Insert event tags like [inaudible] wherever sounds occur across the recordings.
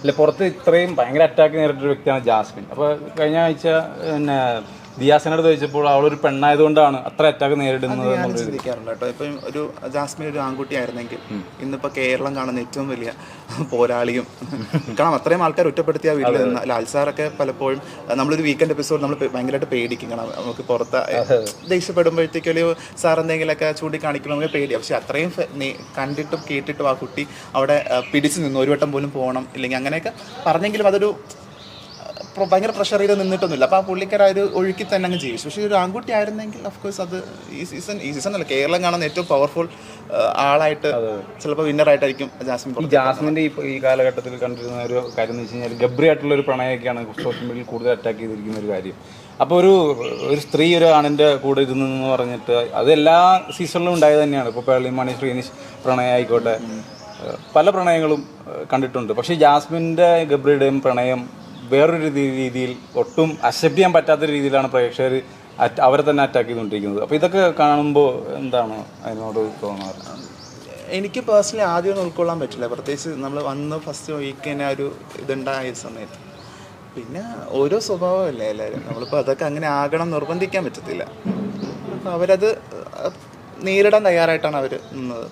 അല്ല പുറത്ത് ഇത്രയും ഭയങ്കര അറ്റാക്ക് നേരിട്ടൊരു വ്യക്തിയാണ് ജാസ്മിൻ. അപ്പോൾ കഴിഞ്ഞ ആഴ്ച പിന്നെ അടുത്ത് ചോദിച്ചപ്പോൾ അവളൊരു പെണ്ണായതുകൊണ്ടാണ് അത്ര അറ്റാക്ക് നേരിടുന്നത് ഞാൻ എന്നുള്ളൊരു ചിന്തിക്കാറുണ്ട് കേട്ടോ. ഇപ്പം ഒരു ജാസ്മിൻ ഒരു ആൺകുട്ടി ആയിരുന്നെങ്കിൽ ഇന്നിപ്പോ കേരളം കാണുന്ന ഏറ്റവും വലിയ പോരാളിയും. കാരണം അത്രയും ആൾക്കാർ ഒറ്റപ്പെടുത്തിയ വീട്ടിൽ നിന്ന് ലാൽസാറൊക്കെ പലപ്പോഴും നമ്മളൊരു വീക്കെൻഡ് എപ്പിസോഡ് നമ്മൾ ഭയങ്കരമായിട്ട് പേടിക്കും. കാരണം നമുക്ക് പുറത്ത് ദേഷ്യപ്പെടുമ്പോഴത്തേക്കും ഒരു സാർ എന്തെങ്കിലുമൊക്കെ ചൂണ്ടിക്കാണിക്കണം നമുക്ക് പേടിയാണ് പക്ഷെ അത്രയും കണ്ടിട്ടും കേട്ടിട്ടും ആ കുട്ടി അവിടെ പിടിച്ചു നിന്നു ഒരു വട്ടം പോലും പോകണം ഇല്ലെങ്കിൽ അങ്ങനെയൊക്കെ പറഞ്ഞെങ്കിലും അതൊരു ഭയങ്കര പ്രഷർ ചെയ്ത് നിന്നിട്ടൊന്നുമില്ല. അപ്പോൾ ആ പുള്ളിക്കാർ ആ ഒരു ഒഴുക്കി തന്നെ അങ്ങ് ജീവിച്ചു. പക്ഷേ ഒരു ആൺകുട്ടി ആയിരുന്നെങ്കിൽ ഓഫ് കോഴ്സ് അത് ഈ സീസൺ ഈ സീസൺ അല്ല കേരളം കാണുന്ന ഏറ്റവും പവർഫുൾ ആളായിട്ട് ചിലപ്പോൾ വിന്നറായിട്ടായിരിക്കും ജാസ്മിൻ ഈ ജാസ്മിന്റെ ഈ ഈ കാലഘട്ടത്തിൽ കണ്ടിരുന്ന ഒരു കാര്യം എന്ന് വെച്ച് കഴിഞ്ഞാൽ ഗബ്രി ആയിട്ടുള്ള ഒരു പ്രണയമൊക്കെയാണ് സോഷ്യൽ മീഡിയയിൽ കൂടുതൽ അറ്റാക്ക് ചെയ്തിരിക്കുന്ന ഒരു കാര്യം. അപ്പോൾ ഒരു ഒരു സ്ത്രീ ഒരു ആണിന്റെ കൂടെ ഇരുന്നെന്ന് പറഞ്ഞിട്ട് അത് എല്ലാ സീസണിലും ഉണ്ടായത് തന്നെയാണ്. ഇപ്പോൾ മണി ശ്രീനിഷ് പ്രണയം ആയിക്കോട്ടെ. പല പ്രണയങ്ങളും കണ്ടിട്ടുണ്ട്. പക്ഷേ ജാസ്മിന്റെ ഗബ്രിയുടെയും പ്രണയം വേറൊരു രീതി- രീതിയിൽ ഒട്ടും അക്സെപ്റ്റ് ചെയ്യാൻ പറ്റാത്ത രീതിയിലാണ് പ്രേക്ഷകർ അവരെ തന്നെ അറ്റാക്ക് ചെയ്തുകൊണ്ടിരിക്കുന്നത്. അപ്പോൾ ഇതൊക്കെ കാണുമ്പോൾ എന്താണ് അതിനോട് തോന്നാറ്? എനിക്ക് പേഴ്സണലി ആദ്യം ഒന്നും ഉൾക്കൊള്ളാൻ പറ്റില്ല. പ്രത്യേകിച്ച് നമ്മൾ വന്ന് ഫസ്റ്റ് വീക്ക് തന്നെ ഒരു ഇതുണ്ടായ സമയത്ത്. പിന്നെ ഓരോ സ്വഭാവമല്ലേ എല്ലാവരും നമ്മളിപ്പോൾ അതൊക്കെ അങ്ങനെ ആകണം നിർബന്ധിക്കാൻ പറ്റത്തില്ല. അപ്പോൾ അവരത് നേരിടാൻ തയ്യാറായിട്ടാണ് അവർ നിന്നത്.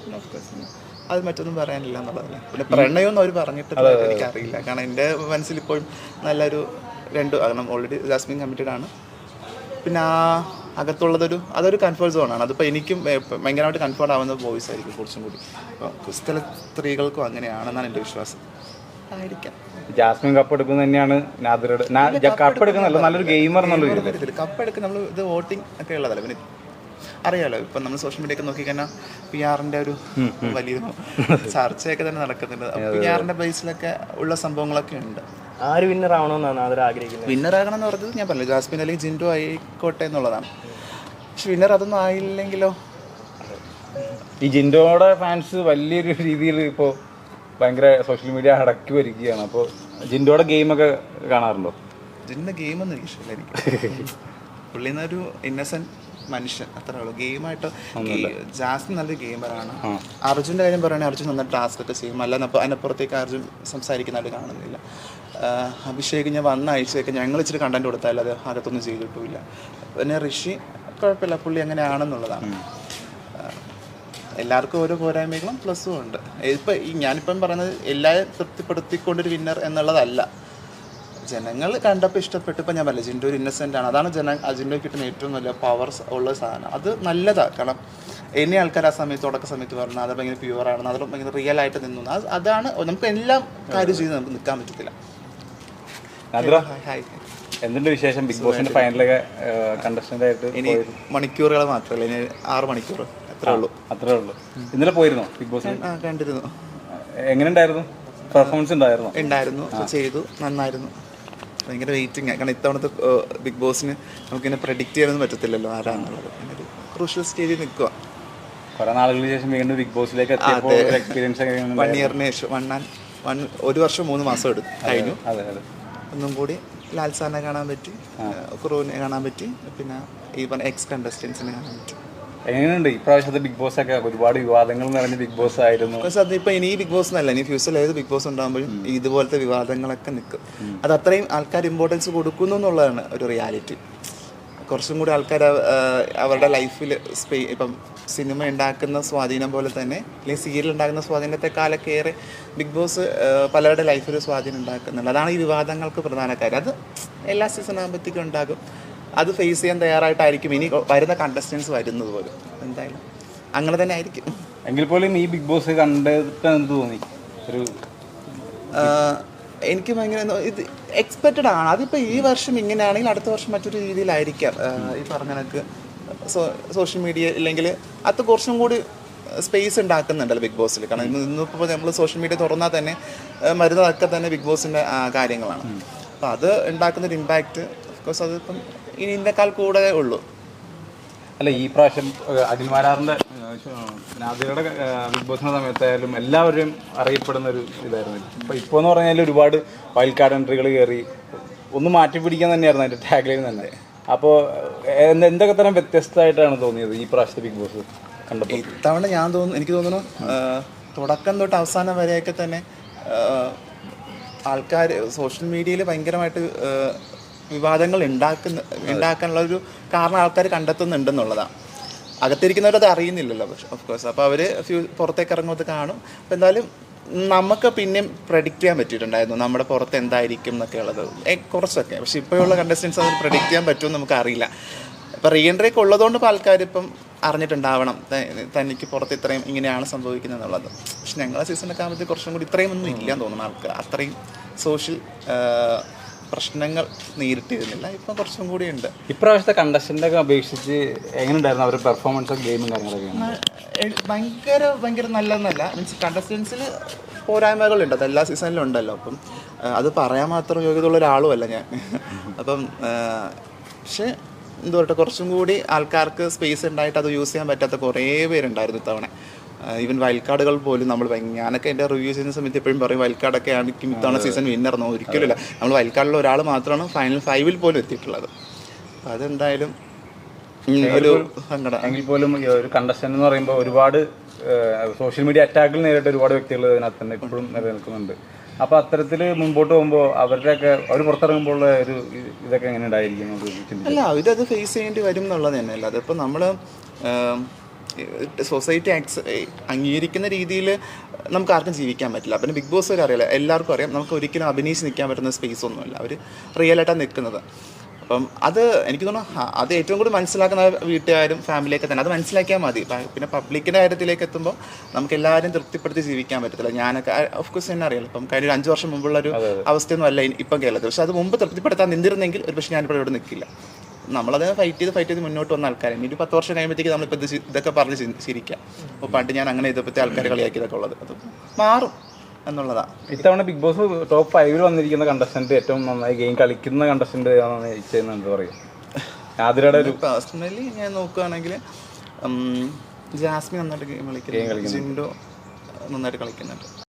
അത് മറ്റൊന്നും പറയാനില്ല എന്നുള്ളതല്ലേ. പിന്നെ പ്രണയമൊന്നും അവർ പറഞ്ഞിട്ടില്ല എനിക്കറിയില്ല. കാരണം എന്റെ മനസ്സിൽ ഇപ്പോഴും നല്ലൊരു രണ്ട് കാരണം ഓൾറെഡി ജാസ്മിൻ കമ്മിറ്റഡ് ആണ്. പിന്നെ ആ അകത്തുള്ളതൊരു അതൊരു കൺഫേർട്ട് സോണാണ് അതിപ്പോൾ എനിക്കും ഭയങ്കരമായിട്ട് കൺഫേർട്ട് ആവുന്ന ബോയ്സ് ആയിരിക്കും കുറച്ചും കൂടി. അപ്പോൾ ക്രിസ്തല സ്ത്രീകൾക്കും അങ്ങനെയാണെന്നാണ് എന്റെ വിശ്വാസം. ആയിരിക്കാം. ജാസ്മിൻ കപ്പ് എടുക്കുന്നത് തന്നെയാണ് നാദിറയുടെ കപ്പ് എടുക്കുന്നല്ല. നല്ലൊരു ഗെയിമർ എന്നുള്ള കപ്പ് എടുക്കുന്ന നമ്മൾ ഇത് വോട്ടിംഗ് ഒക്കെ ഉള്ളതല്ല. പിന്നെ അറിയാലോ ഇപ്പം നമ്മൾ സോഷ്യൽ മീഡിയ ഒക്കെ നോക്കിക്കഴിഞ്ഞാൽ പി ആറിന്റെ ഒരു വലിയ [laughs] ചർച്ചയൊക്കെ തന്നെ നടക്കുന്നുണ്ട്. പി ആറിന്റെ ബേസിലൊക്കെ ഉള്ള സംഭവങ്ങളൊക്കെ ഉണ്ട്. ആര് വിന്നർ ആവണമെന്നാണ് അവർ ആഗ്രഹിക്കുന്നത്? വിന്നർ ആകണം എന്ന് പറഞ്ഞത് ഞാൻ പറഞ്ഞു ജാസ്മിൻ അല്ലെങ്കിൽ ജിൻഡു ആയിക്കോട്ടെ എന്നുള്ളതാണ്. പക്ഷെ വിന്നർ അതൊന്നും ആയില്ലെങ്കിലോ? ഈ ജിൻഡോയുടെ ഫാൻസ് വലിയൊരു രീതിയിൽ ഇപ്പോൾ ഭയങ്കര സോഷ്യൽ മീഡിയ അടക്കി വരികയാണ്. അപ്പോൾ ജിൻഡോയുടെ ഗെയിമൊക്കെ കാണാറുണ്ടോ? ജിന്റെ ഗെയിമൊന്നും എനിക്ക് ഇഷ്ടമില്ല എനിക്ക്. [laughs] പുള്ളിന്നൊരു ഒരു ഇന്നസെന്റ് മനുഷ്യൻ. അത്രേ ഉള്ളൂ. ഗെയിമായിട്ട് ജാസ്മിൻ നല്ലൊരു ഗെയിമറാണ്. അർജുന്റെ കാര്യം പറയുകയാണെങ്കിൽ അർജുൻ നന്നായി ടാസ്ക് ഒക്കെ ചെയ്യും. അല്ല അപ്പൊ അതിനപ്പുറത്തേക്ക് അർജുൻ സംസാരിക്കുന്നതായിട്ട് കാണുന്നില്ല. അഭിഷേക് ഞാൻ വന്ന ആഴ്ചയൊക്കെ ഞങ്ങൾ ഇച്ചിരി കണ്ടന്റ് കൊടുത്താൽ അത് അകത്തൊന്നും ചെയ്തിട്ടുമില്ല പിന്നെ ഋഷി കുഴപ്പമില്ല. പുള്ളി അങ്ങനെയാണെന്നുള്ളതാണ്. എല്ലാവർക്കും ഓരോ പോരായ്മകളും പ്ലസ്സും ഉണ്ട്. ഇപ്പം ഈ ഞാനിപ്പം പറയുന്നത് എല്ലാവരും തൃപ്തിപ്പെടുത്തിക്കൊണ്ടൊരു വിന്നർ എന്നുള്ളതല്ല. ജനങ്ങൾ കണ്ടപ്പോൾ ഇഷ്ടപ്പെട്ടു. ഇപ്പം ഞാൻ പറഞ്ഞില്ല ജിൻഡോ ഒരു ഇന്നസെന്റ് ആണ്. അതാണ് ജന അജിന്റെ കിട്ടുന്ന ഏറ്റവും നല്ല പവർ ഉള്ള സാധനം. അത് നല്ലതാണ് കാരണം എന്നെ ആൾക്കാർ ആ സമയത്ത് തുടക്ക സമയത്ത് പറഞ്ഞു അത് ഭയങ്കര പ്യുവർ ആണ് അത് ഭയങ്കര റിയൽ ആയിട്ട് നിന്നു. അത് അതാണ് നമുക്ക് എല്ലാം കാര്യം ചെയ്ത് നമുക്ക് നിൽക്കാൻ പറ്റത്തില്ല. എന്തുണ്ട് വിശേഷം? ബിഗ് ബോസിന്റെ ഫൈനലൊക്കെ കണ്ടസ്റ്റന്റ് ആയിട്ട് ഇനി മണിക്കൂറുകൾ മാത്രമല്ല ഇനി ആറ് മണിക്കൂർ. അത്രേ ഉള്ളൂ. അത്രേ ഉള്ളൂ. ഇന്നലെ പോയിരുന്നോ ബിഗ് ബോസ് കണ്ടിരുന്നു. എങ്ങനെ ഉണ്ടായിരുന്നു? പെർഫോമൻസ് ഉണ്ടായിരുന്നു? ഉണ്ടായിരുന്നു. ചെയ്തു. നന്നായിരുന്നു. ഭയങ്കര വെയിറ്റിംഗ് കാരണം ഇത്തവണത്തെ ബിഗ് ബോസിന് നമുക്കിങ്ങനെ പ്രഡിക്റ്റ് ചെയ്യാനൊന്നും പറ്റത്തില്ലല്ലോ ആരാന്നുള്ളത്. അങ്ങനെ ഒരു ക്രൂഷ്യൽ സ്റ്റേജിൽ നിൽക്കുക കുറെ നാളുകൾക്ക് ശേഷം വീണ്ടും ബിഗ് ബോസിലേക്ക് എക്സ്പീരിയൻസ് വൺ ഇയറിന് ശേഷം വൺ ആൻഡ് വൺ ഒരു വർഷം മൂന്ന് മാസം എടുത്തു. കഴിഞ്ഞു. അതെ അതെ. ഒന്നും കൂടി ലാൽ സാറിനെ കാണാൻ പറ്റി ക്രൂവിനെ കാണാൻ പറ്റി പിന്നെ ഈ പറഞ്ഞ എക്സ് കണ്ടസ്റ്റൻസിനെ കാണാൻ പറ്റി. എങ്ങനെയുണ്ട്? ഇപ്രാവശ്യത്തെ ബിഗ് ബോസ് ഒക്കെ ഒരുപാട് വിവാദങ്ങൾ നിറഞ്ഞ ബിഗ് ബോസ് ആയിരുന്നു. പക്ഷെ അതിപ്പോൾ ഇനി ബിഗ് ബോസ് അല്ല ഇനി ഫ്യൂച്ചറിൽ ഏത് ബിഗ് ബോസ് ഉണ്ടാകുമ്പോഴും ഇതുപോലത്തെ വിവാദങ്ങളൊക്കെ നിൽക്കും. അത് അത്രയും ആൾക്കാർ ഇമ്പോർട്ടൻസ് കൊടുക്കുന്നു എന്നുള്ളതാണ് ഒരു റിയാലിറ്റി കുറച്ചും കൂടി ആൾക്കാർ അവരുടെ ലൈഫിൽ സ്പേ ഇപ്പം സിനിമ ഉണ്ടാക്കുന്ന സ്വാധീനം പോലെ തന്നെ അല്ലെങ്കിൽ സീരിയൽ ഉണ്ടാക്കുന്ന സ്വാധീനത്തെക്കാളൊക്കെ ഏറെ ബിഗ് ബോസ് പലരുടെ ലൈഫിൽ സ്വാധീനം ഉണ്ടാക്കുന്നുണ്ട്. അതാണ് ഈ വിവാദങ്ങൾക്ക് പ്രധാന കാര്യം. അത് എല്ലാ സീസൺ ആകുമ്പോഴത്തേക്കും ഉണ്ടാകും. അത് ഫേസ് ചെയ്യാൻ തയ്യാറായിട്ടായിരിക്കും. ഇനി വരുന്ന കണ്ടസ്റ്റൻസ് വരുന്നത് പോലും. എന്തായാലും അങ്ങനെ തന്നെ ആയിരിക്കും. എങ്കിൽ പോലും ഈ ബിഗ് ബോസ് കണ്ടിട്ട് എന്ത് തോന്നി. ഒരു എനിക്ക് ഭയങ്കര ഇത് എക്സ്പെക്റ്റഡ് ആണ്. അതിപ്പോൾ ഈ വർഷം ഇങ്ങനെയാണെങ്കിൽ അടുത്ത വർഷം മറ്റൊരു രീതിയിലായിരിക്കാം. ഈ പറഞ്ഞ കണക്ക്. സോഷ്യൽ മീഡിയ ഇല്ലെങ്കിൽ അത് കുറച്ചും കൂടി സ്പേസ് ഉണ്ടാക്കുന്നുണ്ടല്ലോ ബിഗ് ബോസിൽ കാരണം ഇന്ന് ഇന്നിപ്പോൾ നമ്മൾ സോഷ്യൽ മീഡിയ തുറന്നാൽ തന്നെ മരുന്നതൊക്കെ തന്നെ ബിഗ് ബോസിന്റെ കാര്യങ്ങളാണ്. അപ്പോൾ അത് ഉണ്ടാക്കുന്നൊരു ഇമ്പാക്റ്റ് കോഴ്സ് അതിപ്പം ഇനി ഇതിനേക്കാൾ കൂടെ ഉള്ളൂ. അല്ല ഈ പ്രാവശ്യം അഖിൽ മാരാറിന്റെ നാദിയുടെ ബിഗ് ബോസിന്റെ സമയത്തായാലും എല്ലാവരും അറിയപ്പെടുന്ന ഒരു ഇതായിരുന്നു. ഇപ്പൊ ഇപ്പോൾ എന്ന് പറഞ്ഞാൽ ഒരുപാട് വൈൽഡ് കാർഡ് എൻട്രികൾ കയറി ഒന്ന് മാറ്റി പിടിക്കാൻ തന്നെയായിരുന്നു അതിന്റെ ടാഗ്ലൈൻ തന്നെ. അപ്പോൾ എന്തൊക്കെ തരം വ്യത്യസ്തമായിട്ടാണ് തോന്നിയത് ഈ പ്രാവശ്യത്തെ ബിഗ് ബോസ് കണ്ടപ്പോൾ? ഇത്തവണ ഞാൻ തോന്നുന്നു എനിക്ക് തോന്നുന്നു തുടക്കം തൊട്ട് അവസാനം വരെയൊക്കെ തന്നെ ആൾക്കാർ സോഷ്യൽ മീഡിയയിൽ ഭയങ്കരമായിട്ട് വിവാദങ്ങൾ ഉണ്ടാക്കുന്ന ഉണ്ടാക്കാനുള്ള ഒരു കാരണം ആൾക്കാർ കണ്ടെത്തുന്നുണ്ടെന്നുള്ളതാണ്. അകത്തിരിക്കുന്നവരത് അറിയുന്നില്ലല്ലോ പക്ഷെ ഓഫ് കോഴ്സ് അപ്പോൾ അവർ ഫ്യൂ പുറത്തേക്ക് ഇറങ്ങുന്നത് കാണും. അപ്പോൾ എന്തായാലും നമുക്ക് പിന്നെയും പ്രഡിക്റ്റ് ചെയ്യാൻ പറ്റിയിട്ടുണ്ടായിരുന്നു. നമ്മുടെ പുറത്ത് എന്തായിരിക്കും എന്നൊക്കെ ഉള്ളത്. കുറച്ചൊക്കെ. പക്ഷെ ഇപ്പോഴുള്ള കണ്ടസ്റ്റൻസ് അത് പ്രഡിക്റ്റ് ചെയ്യാൻ പറ്റുമെന്ന് നമുക്ക് അറിയില്ല ഇപ്പം റീ ഉള്ളതുകൊണ്ട് ഇപ്പോൾ ആൾക്കാർ ഇപ്പം അറിഞ്ഞിട്ടുണ്ടാവണം. തനിക്ക് പുറത്ത് ഇത്രയും ഇങ്ങനെയാണ് സംഭവിക്കുന്നത് എന്നുള്ളത്. പക്ഷെ ഞങ്ങളെ സീസണൊക്കെ ആകുമ്പോഴത്തേക്ക് കുറച്ചും കൂടി ഇത്രയും ഒന്നും ഇല്ലാന്ന് തോന്നുന്നു ആൾക്കാർ അത്രയും സോഷ്യൽ പ്രശ്നങ്ങൾ നേരിട്ടിരുന്നില്ല. ഇപ്പം കുറച്ചും കൂടി ഉണ്ട്. ഇപ്രാവശ്യത്തെ കണ്ടസ്റ്റന്റ് ഒക്കെ അപേക്ഷിച്ച് എങ്ങനെയുണ്ടായിരുന്നു അവരുടെ പെർഫോമൻസ് ഗെയിമും കാര്യങ്ങളൊക്കെ ഭയങ്കര ഭയങ്കര നല്ലതെന്നല്ല. മീൻസ് കണ്ടസ്റ്റൻസിൽ പോരായ്മകളുണ്ട്. അത് എല്ലാ സീസണിലും ഉണ്ടല്ലോ. അപ്പം അത് പറയാൻ മാത്രം യോഗ്യതയുള്ള ഒരാളുമല്ല ഞാൻ. അപ്പം പക്ഷേ എന്താ കുറച്ചും കൂടി ആൾക്കാർക്ക് സ്പേസ് ഉണ്ടായിട്ട് അത് യൂസ് ചെയ്യാൻ പറ്റാത്ത കുറേ പേരുണ്ടായിരുന്നു ഇത്തവണ. ഈവൻ വൈൽഡ് കാർഡുകൾ പോലും നമ്മൾ ഞാനൊക്കെ എന്റെ റിവ്യൂ ചെയ്യുന്ന സമയത്ത് എപ്പോഴും പറയും കാർഡൊക്കെ ആണെങ്കിൽ ഇത്തവണ സീസൺ വിന്നർന്നോ ഒരിക്കലുമില്ല നമ്മൾ വൈൽഡ് വയൽക്കാടിലുള്ള ഒരാൾ മാത്രമാണ് ഫൈനൽ ഫൈവിൽ പോലും എത്തിയിട്ടുള്ളത്. അപ്പം അതെന്തായാലും ഒരു സങ്കടം. എങ്കിൽ പോലും ഈ ഒരു കണ്ടസ്റ്റന്റ് എന്ന് പറയുമ്പോൾ ഒരുപാട് സോഷ്യൽ മീഡിയ അറ്റാക്കിൽ നേരിട്ട് ഒരുപാട് വ്യക്തികൾ ഇതിനകത്ത് തന്നെ ഇപ്പോഴും നിലനിൽക്കുന്നുണ്ട്. അപ്പൊ അത്തരത്തിൽ മുമ്പോട്ട് പോകുമ്പോൾ അവരുടെയൊക്കെ അവർ പുറത്തിറങ്ങുമ്പോൾ ഒരു ഇതൊക്കെ എങ്ങനെ ഉണ്ടായിരിക്കും അല്ല അവരത് ഫേസ് ചെയ്യേണ്ടി വരും എന്നുള്ളത് തന്നെ. അല്ല അതിപ്പോൾ നമ്മൾ സൊസൈറ്റി ആക്സ് അംഗീകരിക്കുന്ന രീതിയിൽ നമുക്ക് ആർക്കും ജീവിക്കാൻ പറ്റില്ല. പിന്നെ ബിഗ് ബോസ് അറിയില്ല എല്ലാവർക്കും അറിയാം. നമുക്ക് ഒരിക്കലും അഭിനയിച്ച് നിൽക്കാൻ പറ്റുന്ന സ്പേസ് ഒന്നുമില്ല. അവർ റിയൽ ആയിട്ടാണ് നിൽക്കുന്നത്. അപ്പം അത് എനിക്ക് തോന്നുന്നു അത് ഏറ്റവും കൂടുതൽ മനസ്സിലാക്കുന്ന വീട്ടുകാരും ഫാമിലിയൊക്കെ തന്നെ. അത് മനസ്സിലാക്കിയാൽ മതി. പിന്നെ പബ്ലിക്കിന്റെ കാര്യത്തിലേക്ക് എത്തുമ്പോൾ നമുക്ക് എല്ലാവരും തൃപ്തിപ്പെടുത്തി ജീവിക്കാൻ പറ്റത്തില്ല. ഞാനൊക്കെ ഓഫ് കോഴ്സ് തന്നെ അറിയാലോ. ഇപ്പം കഴിഞ്ഞ ഒരു അഞ്ച് വർഷം മുമ്പുള്ള ഒരു അവസ്ഥയൊന്നും അല്ല ഇപ്പം കേരളത്തിൽ. പക്ഷെ അത് മുമ്പ് തൃപ്തിപ്പെടുത്താൻ നിന്നിരുന്നെങ്കിൽ ഒരു പക്ഷേ ഞാനിപ്പോൾ ഇവിടെ നിൽക്കില്ല നമ്മളത് ഫൈറ്റ് ചെയ്ത് ഫൈറ്റ് ചെയ്ത് മുന്നോട്ട് വന്ന ആൾക്കാരെ. ഇനി ഒരു പത്ത് വർഷം കഴിയുമ്പോഴത്തേക്ക് നമ്മളിപ്പോൾ ഇത് ഇതൊക്കെ പറഞ്ഞ് ചിരിക്കാം അപ്പോൾ പണ്ട് ഞാൻ അങ്ങനെ ചെയ്തപ്പോഴത്തെ ആൾക്കാർ കളിയാക്കിയതൊക്കെ ഉള്ളത്. അത് മാറും എന്നുള്ളതാണ് ഇത്തവണ ബിഗ് ബോസ് ടോപ്പ് ഫൈവിൽ വന്നിരിക്കുന്ന കണ്ടസ്റ്റന്റ് ഏറ്റവും നന്നായി ഗെയിം കളിക്കുന്ന കണ്ടസ്റ്റന്റ് എന്താ പറയുക ആതിരയുടെ ഒരു പേഴ്സണലി ഞാൻ നോക്കുകയാണെങ്കിൽ ജാസ്മിൻ നന്നായിട്ട് ഗെയിം കളിക്കുന്നു ജിൻഡോ നന്നായിട്ട് കളിക്കുന്നുണ്ട്.